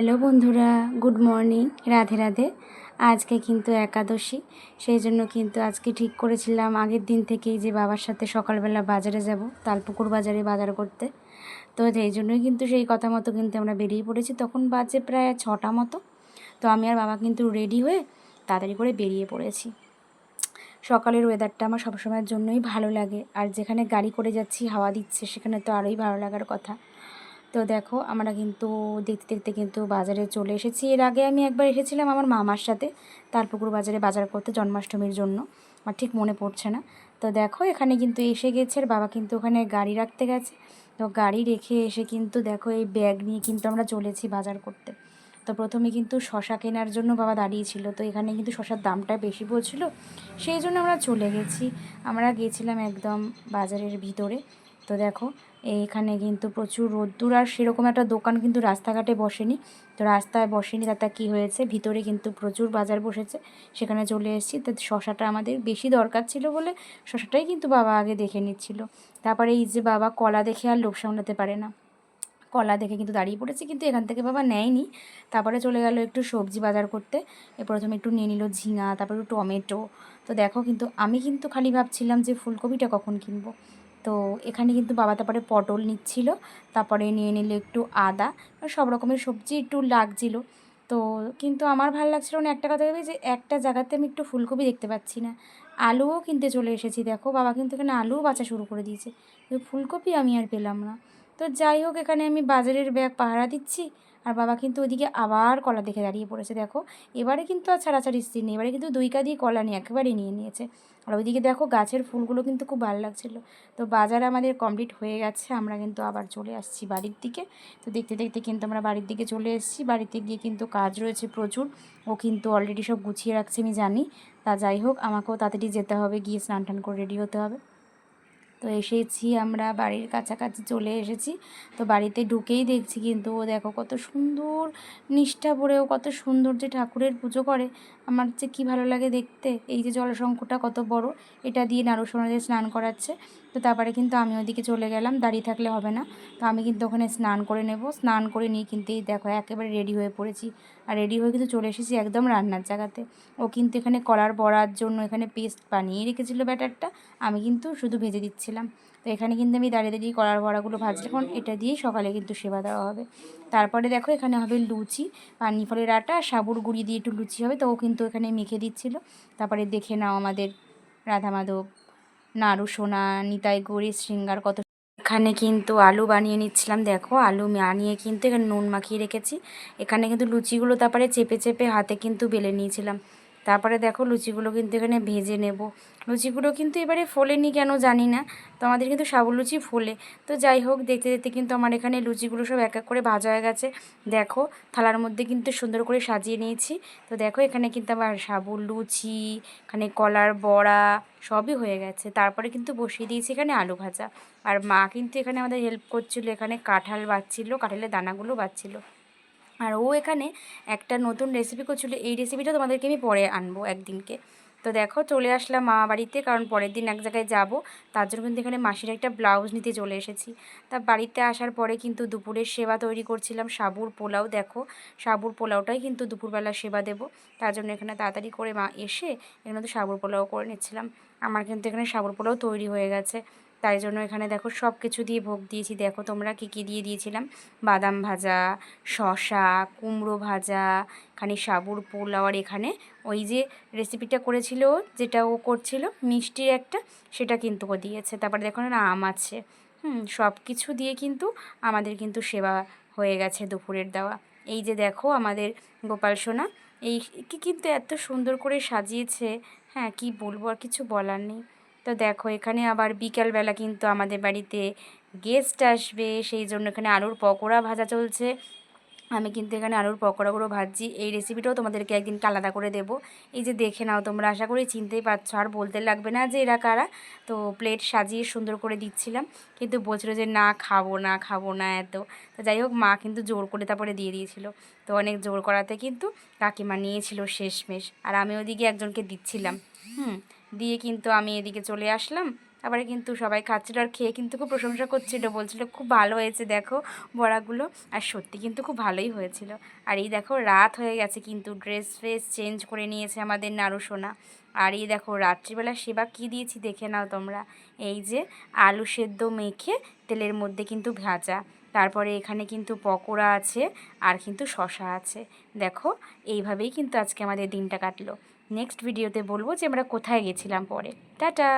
Hello বন্ধুরা, good morning. Radhe Radhe. আজকে কিন্তু একাদশী, সেই জন্য কিন্তু আজকে ঠিক করেছিলাম আগের দিন থেকেই যে বাবার সাথে সকালবেলা বাজারে যাব, তালপুকুর বাজারে বাজার করতে। তো সেই জন্যই কিন্তু সেই কথা মতো কিন্তু আমরা বেরিয়ে পড়েছি। তখন বাজে প্রায় ছটা মতো। তো আমি আর বাবা কিন্তু রেডি হয়ে তাড়াতাড়ি করে বেরিয়ে পড়েছি। সকালের ওয়েদারটা আমার সবসময়ের জন্যই ভালো লাগে। আর যেখানে গাড়ি করে যাচ্ছি, হাওয়া দিচ্ছে, সেখানে তো আরোই ভালো লাগার কথা। তো দেখো, আমরা কিন্তু দেখতে দেখতে কিন্তু বাজারে চলে এসেছি। এর আগে আমি একবার এসেছিলাম আমার মামার সাথে তারপুকুর বাজারে বাজার করতে জন্মাষ্টমীর জন্য। আমার ঠিক মনে পড়ছে না। তো দেখো, এখানে কিন্তু এসে গেছে, আর বাবা কিন্তু ওখানে গাড়ি রাখতে গেছে। তো গাড়ি রেখে এসে কিন্তু দেখো, এই ব্যাগ নিয়ে কিন্তু আমরা চলেছি বাজার করতে। তো প্রথমে কিন্তু শশা কেনার জন্য বাবা দাঁড়িয়েছিল। তো এখানে কিন্তু শশার দামটা বেশি বলছিল। সেই জন্য আমরা চলে গেছি। আমরা গেছিলাম একদম বাজারের ভিতরে। তো দেখো এইখানে কিন্তু প্রচুর রোদ্দুর আর সেরকম একটা দোকান কিন্তু রাস্তাঘাটে বসেনি। তো রাস্তায় বসেনি, তাতে কী হয়েছে? ভিতরে কিন্তু প্রচুর বাজার বসেছে, সেখানে চলে এসেছি। তো শশাটা আমাদের বেশি দরকার ছিল বলে শশাটাই কিন্তু বাবা আগে দেখে নিচ্ছিল। তারপরে এই যে বাবা কলা দেখে আর লোভ সামলাতে পারে না। কলা দেখে কিন্তু দাঁড়িয়ে পড়েছে, কিন্তু এখান থেকে বাবা নেয়নি। তারপরে চলে গেল একটু সবজি বাজার করতে। প্রথমে একটু নিয়ে নিল ঝিঙা, তারপরে একটু টমেটো। তো দেখো কিন্তু, আমি কিন্তু খালি ভাবছিলাম যে ফুলকপিটা কখন কিনবো। তো এখানে কিন্তু বাবা তারপরে পটল নিচ্ছিল, তারপরে নিয়ে নিল একটু আদা সব রকমের সবজি একটু লাগছিল। তো কিন্তু আমার ভালো লাগছিল না একটা কথা ভেবে যে একটা জায়গাতে আমি একটু ফুলকপি দেখতে পাচ্ছি না। আলুও কিনতে চলে এসেছি, দেখো বাবা কিন্তু এখানে আলুও বাঁচা শুরু করে দিয়েছে। ফুলকপি আমি আর পেলাম না। তো যাই হোক, এখানে আমি বাজারের ব্যাগ পাহারা দিচ্ছি। আর বাবা কিন্তু ওইদিকে আবার কলা দেখে দাঁড়িয়ে পড়েছে, দেখো। এবারে কিন্তু আর ছাড়াছাড়ি স্থির নেই, এবারে কিন্তু দুই কাঁদি কলা নিয়ে একেবারে নিয়ে নিয়েছে। আর ওইদিকে দেখো, গাছের ফুলগুলো কিন্তু খুব ভালো লাগছিল। তো বাজার আমাদের কমপ্লিট হয়ে গেছে, আমরা কিন্তু আবার চলে আসছি বাড়ির দিকে। তো দেখতে দেখতে কিন্তু আমরা বাড়ির দিকে চলে এসেছি। বাড়িতে গিয়ে কিন্তু কাজ রয়েছে প্রচুর। ও কিন্তু অলরেডি সব গুছিয়ে রাখছে, আমি জানি। তা যাই হোক, আমাকেও তাড়াতাড়ি যেতে হবে, গিয়ে স্নান টান করে রেডি হতে হবে। তো এসেছি আমরা বাড়ির কাছাকাছি চলে এসেছি। তো বাড়িতে ঢুকেই দেখছি কিন্তু ও দেখো কত সুন্দর নিষ্ঠা ভরেও কত সুন্দর যে ঠাকুরের পুজো করে। আমার যে কী ভালো লাগে দেখতে, এই যে জলশঙ্কটা কত বড়, এটা দিয়ে নারুসোনাদের স্নান করাচ্ছে। তো তারপরে কিন্তু আমি ওদিকে চলে গেলাম, দাঁড়িয়ে থাকলে হবে না। তো আমি কিন্তু ওখানে স্নান করে নেব। স্নান করে নিয়ে কিন্তু এই দেখো একেবারে রেডি হয়ে পড়েছি। আর রেডি হয়ে কিন্তু চলে এসেছি একদম রান্নার জায়গাতে। ও কিন্তু এখানে কলার বড়ার জন্য এখানে পেস্ট বানিয়ে রেখেছিলো ব্যাটারটা। আমি কিন্তু শুধু ভেজে দিচ্ছিলাম তো এখানে কিন্তু আমি দাঁড়িয়ে দাঁড়িয়ে কলার বড়াগুলো এখন এটা দিয়েই সকালে কিন্তু সেবা দেওয়া হবে। তারপরে দেখো এখানে হবে লুচি, পানি ফলের আটা, সাবুর গুঁড়ি দিয়ে একটু লুচি হবে। তো ও কিন্তু এখানে মেখে দিচ্ছিল। তারপরে দেখে নাও আমাদের রাধা মাধব, নাড়ু সোনা, নিতাই গড়ি শৃঙ্গার কত এখানে কিন্তু আলু বানিয়ে নিচ্ছিলাম। দেখো আলু বানিয়ে কিন্তু এখানে নুন মাখিয়ে রেখেছি। এখানে কিন্তু লুচিগুলো তারপরে চেপে চেপে হাতে কিন্তু বেলে নিয়েছিলাম। তারপরে দেখো লুচিগুলো কিন্তু এখানে ভেজে নেব। লুচিগুলো কিন্তু এবারে ফোলেনি কেন জানি না। তো আমাদের কিন্তু সাবুর লুচি ফোলে। তো যাই হোক, দেখতে দেখতে কিন্তু আমার এখানে লুচিগুলো সব এক এক করে ভাজা হয়ে গেছে। দেখো, থালার মধ্যে কিন্তু সুন্দর করে সাজিয়ে নিয়েছি। তো দেখো, এখানে কিন্তু আমার সাবুর লুচি, এখানে কলার বড়া সবই হয়ে গেছে। তারপরে কিন্তু বসিয়ে দিয়েছি এখানে আলু ভাজা। আর মা কিন্তু এখানে আমাদের হেল্প করছিল, এখানে কাঁঠাল বাচ্ছিল, কাঁঠালের দানাগুলো বাচ্ছিল। আর ও এখানে একটা নতুন রেসিপি করছিল। এই রেসিপিটা তোমাদেরকে আমি পরে আনব একদিনকে। তো দেখো, চলে আসলাম মা বাড়িতে, কারণ পরের দিন এক জায়গায় যাব। তার জন্য কিন্তু এখানে মাসির একটা ব্লাউজ নিতে চলে এসেছি। তা বাড়িতে আসার পরে কিন্তু দুপুরের সেবা তৈরি করছিলাম, সাবুর পোলাও, দেখো। সাবুর পোলাওটাই কিন্তু দুপুরবেলা সেবা দেব। তার জন্য এখানে তাড়াতাড়ি করে মা এসে এখানে তো সাবুর পোলাও করে নিচ্ছিলাম। আমার কিন্তু এখানে সাবুর পোলাও তৈরি হয়ে গেছে। তাই জন্য এখানে দেখো সব কিছু দিয়ে ভোগ দিয়েছি। দেখো তোমরা কী কী দিয়ে দিয়েছিলাম? বাদাম ভাজা শশা কুমড়ো ভাজা, এখানে সাবুর পোলাও আর এখানে ওই যে রেসিপিটা করেছিল, যেটা ও করছিল, মিষ্টির একটা, সেটা কিন্তু ও দিয়েছে। তারপরে দেখো না, আম আছে। হুম সব কিছু দিয়ে কিন্তু আমাদের কিন্তু সেবা হয়ে গেছে দুপুরের দেওয়া। এই যে দেখো আমাদের গোপাল সোনা, এই কি কিন্তু এত সুন্দর করে সাজিয়েছে। হ্যাঁ কি বলব আর কিছু বলার নেই। তো দেখো, এখানে আবার বিকালবেলা কিন্তু আমাদের বাড়িতে গেস্ট আসবে, সেই জন্য এখানে আলুর পকোড়া ভাজা চলছে। আমি কিন্তু এখানে আলুর পকোড়াগুলো ভাজছি। এই রেসিপিটাও তোমাদেরকে একদিনকে আলাদা করে দেব। এই যে দেখে নাও তোমরা, আশা করি চিনতেই পারছ। আর বলতে লাগবে না যে এরা কারা। তো প্লেট সাজিয়ে সুন্দর করে দিচ্ছিলাম। কিন্তু বলছিল যে না, খাব না খাব না এত। তো যাই হোক, মা কিন্তু জোর করে তারপরে দিয়ে দিয়েছিল। তো অনেক জোর করাতে কিন্তু কাকিমা নিয়েছিল শেষমেশ। আর আমি ওদিকে একজনকে দিচ্ছিলাম। হুম দিয়ে কিন্তু আমি এদিকে চলে আসলাম। তারপরে কিন্তু সবাই খাচ্ছিল আর খেয়ে কিন্তু খুব প্রশংসা করছিল, বলছিল, খুব ভালো হয়েছে দেখো বড়াগুলো। আর সত্যি কিন্তু খুব ভালোই হয়েছিল। আর এই দেখো রাত হয়ে গেছে কিন্তু, ড্রেস ফ্রেস চেঞ্জ করে নিয়েছে আমাদের নাড়ু সোনা। আর এই দেখো রাত্রিবেলা সেবা কি দিয়েছি দেখে নাও তোমরা। এই যে আলু সেদ্ধ মেখে তেলের মধ্যে কিন্তু ভাজা। তারপরে এখানে কিন্তু পকোড়া আছে আর কিন্তু শশা আছে। দেখো, এইভাবেই কিন্তু আজকে আমাদের দিনটা কাটলো। নেক্সট ভিডিওতে বলব যে আমরা কোথায় গেছিলাম পরে। টাটা!